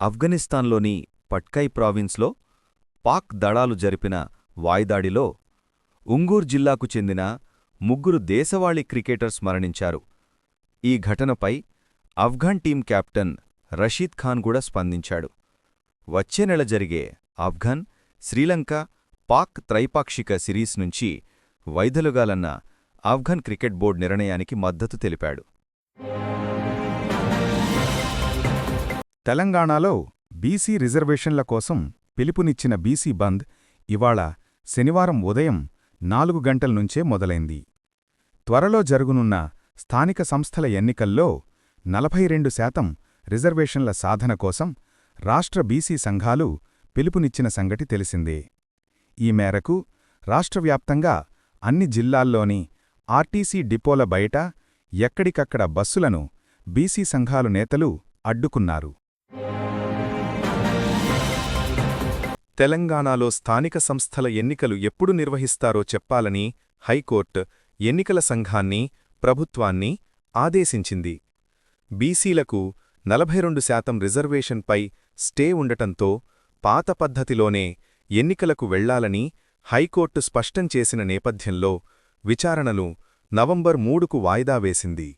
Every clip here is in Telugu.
ఆఫ్ఘనిస్తాన్లోని పట్కై ప్రావిన్స్లో పాక్ దళాలు జరిపిన వాయిదాడిలో ఉంగూర్ జిల్లాకు చెందిన ముగ్గురు దేశవాళీ క్రికెటర్స్ మరణించారు ఈ ఘటనపై Afghan team captain Rashid Khan కూడా స్పందించాడు. వచ్చే నెల జరిగే ఆఫ్ఘన్ శ్రీలంక పాక్ త్రైపాక్షిక సిరీస్ నుంచి వైదొలగాలన్న ఆఫ్ఘన్ క్రికెట్ బోర్డు నిర్ణయానికి మద్దతు తెలిపాడు. తెలంగాణలో బీసీ రిజర్వేషన్ల కోసం పిలుపునిచ్చిన బీసీ బంద్ ఇవాళ శనివారం ఉదయం నాలుగు గంటల నుంచే మొదలైంది. త్వరలో జరుగునున్న స్థానిక సంస్థల ఎన్నికల్లో నలభై రెండు శాతం రిజర్వేషన్ల సాధన కోసం రాష్ట్ర బీసీ సంఘాలు పిలుపునిచ్చిన సంగతి తెలిసిందే. ఈ మేరకు రాష్ట్రవ్యాప్తంగా అన్ని జిల్లాల్లోని ఆర్టీసీ డిపోల బయట ఎక్కడికక్కడ బస్సులను బీసీ సంఘాలు నేతలు అడ్డుకున్నారు. తెలంగాణలో స్థానిక సంస్థల ఎన్నికలు ఎప్పుడు నిర్వహిస్తారో చెప్పాలని హైకోర్టు ఎన్నికల సంఘాన్ని ప్రభుత్వాన్ని ఆదేశించింది. బీసీలకు నలభై రెండు శాతం రిజర్వేషన్పై స్టే ఉండటంతో పాత పద్ధతిలోనే ఎన్నికలకు వెళ్ళాలని హైకోర్టు స్పష్టం చేసిన నేపథ్యంలో విచారణలు నవంబర్ మూడుకు వాయిదా వేసింది.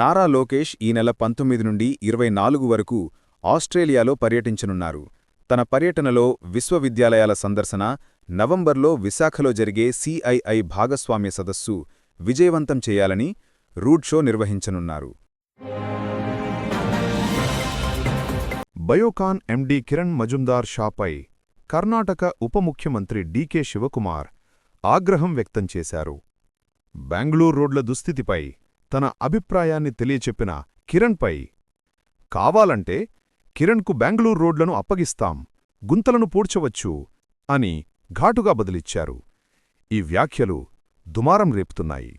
నారా లోకేష్ ఈ నెల పంతొమ్మిది నుండి ఇరవై నాలుగు వరకు ఆస్ట్రేలియాలో పర్యటించనున్నారు. తన పర్యటనలో విశ్వవిద్యాలయాల సందర్శన నవంబర్లో విశాఖలో జరిగే సిఐఐ భాగస్వామ్య సదస్సు విజయవంతం చేయాలని రూడ్ షో నిర్వహించనున్నారు. బయోకాన్ ఎండీ కిరణ్ మజుందార్ షాపై కర్ణాటక ఉప ముఖ్యమంత్రి డీకే శివకుమార్ ఆగ్రహం వ్యక్తం చేశారు. బెంగళూరు రోడ్ల దుస్థితిపై తన అభిప్రాయాన్ని తెలియచెప్పిన కిరణ్పై కావాలంటే కిరణ్కు బెంగళూరు రోడ్లను అప్పగిస్తాం గుంతలను పూడ్చవచ్చు అని ఘాటుగా బదిలిచ్చారు. ఈ వ్యాఖ్యలు దుమారం రేపుతున్నాయి.